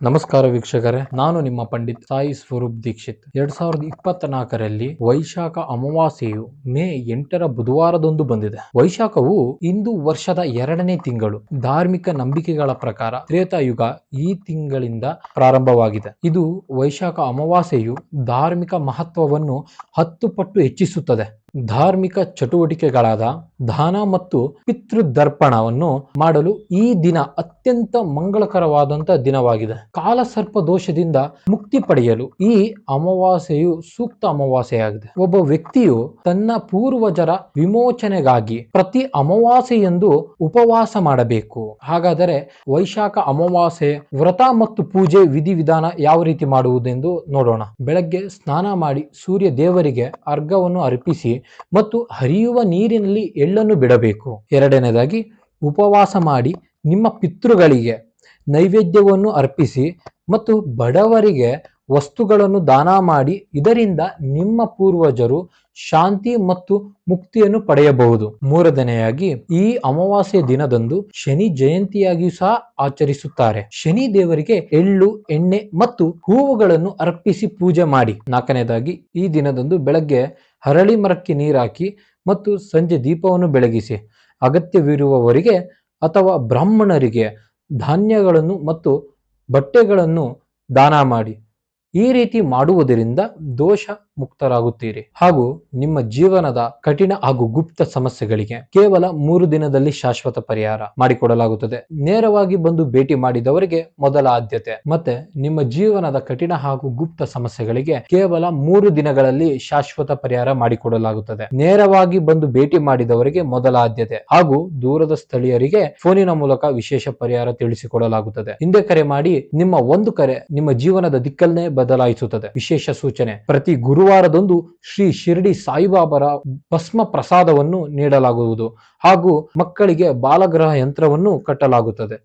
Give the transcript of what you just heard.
ನಮಸ್ಕಾರ ವೀಕ್ಷಕರೇ, ನಾನು ನಿಮ್ಮ ಪಂಡಿತ್ ಸಾಯಿ ಸ್ವರೂಪ್ ದೀಕ್ಷಿತ್. ಎರಡ್ ಸಾವಿರದ ಇಪ್ಪತ್ತ ನಾಲ್ಕರಲ್ಲಿ ವೈಶಾಖ ಅಮಾವಾಸ್ಯೆಯು ಮೇ ಎಂಟರ ಬುಧವಾರದಂದು ಬಂದಿದೆ. ವೈಶಾಖವು ಇಂದು ವರ್ಷದ ಎರಡನೇ ತಿಂಗಳು. ಧಾರ್ಮಿಕ ನಂಬಿಕೆಗಳ ಪ್ರಕಾರ ತ್ರೇತಾಯುಗ ಈ ತಿಂಗಳಿಂದ ಪ್ರಾರಂಭವಾಗಿದೆ. ಇದು ವೈಶಾಖ ಅಮಾವಾಸ್ಯೆಯು ಧಾರ್ಮಿಕ ಮಹತ್ವವನ್ನು ಹತ್ತು ಪಟ್ಟು ಹೆಚ್ಚಿಸುತ್ತದೆ. ಧಾರ್ಮಿಕ ಚಟುವಟಿಕೆಗಳಾದ ದಾನ ಮತ್ತು ಪಿತೃದರ್ಪಣವನ್ನು ಮಾಡಲು ಈ ದಿನ ಅತ್ಯಂತ ಮಂಗಳಕರವಾದಂತ ದಿನವಾಗಿದೆ. ಕಾಲಸರ್ಪ ದೋಷದಿಂದ ಮುಕ್ತಿ ಪಡೆಯಲು ಈ ಅಮಾವಾಸ್ಯೆಯು ಸೂಕ್ತ ಅಮಾವಾಸ್ಯೆಯಾಗಿದೆ. ಒಬ್ಬ ವ್ಯಕ್ತಿಯು ತನ್ನ ಪೂರ್ವಜರ ವಿಮೋಚನೆಗಾಗಿ ಪ್ರತಿ ಅಮಾವಾಸ್ಯೆಯಂದು ಉಪವಾಸ ಮಾಡಬೇಕು. ಹಾಗಾದರೆ ವೈಶಾಖ ಅಮಾವಾಸ್ಯೆ, ವ್ರತ ಮತ್ತು ಪೂಜೆ ವಿಧಿವಿಧಾನ ಯಾವ ರೀತಿ ಮಾಡುವುದೆಂದು ನೋಡೋಣ. ಬೆಳಗ್ಗೆ ಸ್ನಾನ ಮಾಡಿ ಸೂರ್ಯ ದೇವರಿಗೆ ಅರ್ಘವನ್ನು ಅರ್ಪಿಸಿ ಮತ್ತು ಹರಿಯುವ ನೀರಿನಲ್ಲಿ ಎಳ್ಳನ್ನು ಬಿಡಬೇಕು. ಎರಡನೇದಾಗಿ, ಉಪವಾಸ ಮಾಡಿ ನಿಮ್ಮ ಪಿತೃಗಳಿಗೆ ನೈವೇದ್ಯವನ್ನು ಅರ್ಪಿಸಿ ಮತ್ತು ಬಡವರಿಗೆ ವಸ್ತುಗಳನ್ನು ದಾನ ಮಾಡಿ, ಇದರಿಂದ ನಿಮ್ಮ ಪೂರ್ವಜರು ಶಾಂತಿ ಮತ್ತು ಮುಕ್ತಿಯನ್ನು ಪಡೆಯಬಹುದು. ಮೂರನೆಯಾಗಿ ಈ ಅಮಾವಾಸ್ಯ ದಿನದಂದು ಶನಿ ಜಯಂತಿಯಾಗಿಯೂ ಸಹ ಆಚರಿಸುತ್ತಾರೆ. ಶನಿ ದೇವರಿಗೆ ಎಳ್ಳು, ಎಣ್ಣೆ ಮತ್ತು ಹೂವುಗಳನ್ನು ಅರ್ಪಿಸಿ ಪೂಜೆ ಮಾಡಿ. ನಾಲ್ಕನೇದಾಗಿ, ಈ ದಿನದಂದು ಬೆಳಗ್ಗೆ ಹರಳಿ ಮರಕ್ಕೆ ನೀರಾಕಿ ಮತ್ತು ಸಂಜೆ ದೀಪವನ್ನು ಬೆಳಗಿಸಿ. ಅಗತ್ಯವಿರುವವರಿಗೆ ಅಥವಾ ಬ್ರಾಹ್ಮಣರಿಗೆ ಧಾನ್ಯಗಳನ್ನು ಮತ್ತು ಬಟ್ಟೆಗಳನ್ನು ದಾನ ಮಾಡಿ. ಈ ರೀತಿ ಮಾಡುವುದರಿಂದ ದೋಷ ಮುಕ್ತರಾಗುತ್ತೀರಿ. ಹಾಗೂ ನಿಮ್ಮ ಜೀವನದ ಕಠಿಣ ಹಾಗೂ ಗುಪ್ತ ಸಮಸ್ಯೆಗಳಿಗೆ ಕೇವಲ ಮೂರು ದಿನದಲ್ಲಿ ಶಾಶ್ವತ ಪರಿಹಾರ ಮಾಡಿಕೊಡಲಾಗುತ್ತದೆ. ನೇರವಾಗಿ ಬಂದು ಭೇಟಿ ಮಾಡಿದವರಿಗೆ ಮೊದಲ ಆದ್ಯತೆ. ಮತ್ತೆ ನಿಮ್ಮ ಜೀವನದ ಕಠಿಣ ಹಾಗೂ ಗುಪ್ತ ಸಮಸ್ಯೆಗಳಿಗೆ ಕೇವಲ ಮೂರು ದಿನಗಳಲ್ಲಿ ಶಾಶ್ವತ ಪರಿಹಾರ ಮಾಡಿಕೊಡಲಾಗುತ್ತದೆ. ನೇರವಾಗಿ ಬಂದು ಭೇಟಿ ಮಾಡಿದವರಿಗೆ ಮೊದಲ ಆದ್ಯತೆ. ಹಾಗೂ ದೂರದ ಸ್ಥಳೀಯರಿಗೆ ಫೋನಿನ ಮೂಲಕ ವಿಶೇಷ ಪರಿಹಾರ ತಿಳಿಸಿಕೊಡಲಾಗುತ್ತದೆ. ಹಿಂದೆ ಕರೆ ಮಾಡಿ ನಿಮ್ಮ ಒಂದು ಕರೆ ನಿಮ್ಮ ಜೀವನದ ದಿಕ್ಕನ್ನೇ ಬದಲಾಯಿಸುತ್ತದೆ. ವಿಶೇಷ ಸೂಚನೆ. ಪ್ರತಿ ಗುರುವಾರದಂದು ಶ್ರೀ ಶಿರಡಿ ಸಾಯಿಬಾಬರ ಭಸ್ಮ ಪ್ರಸಾದವನ್ನು ನೀಡಲಾಗುವುದು ಹಾಗೂ ಮಕ್ಕಳಿಗೆ ಬಾಲಗ್ರಹ ಯಂತ್ರವನ್ನು ಕಟ್ಟಲಾಗುತ್ತದೆ.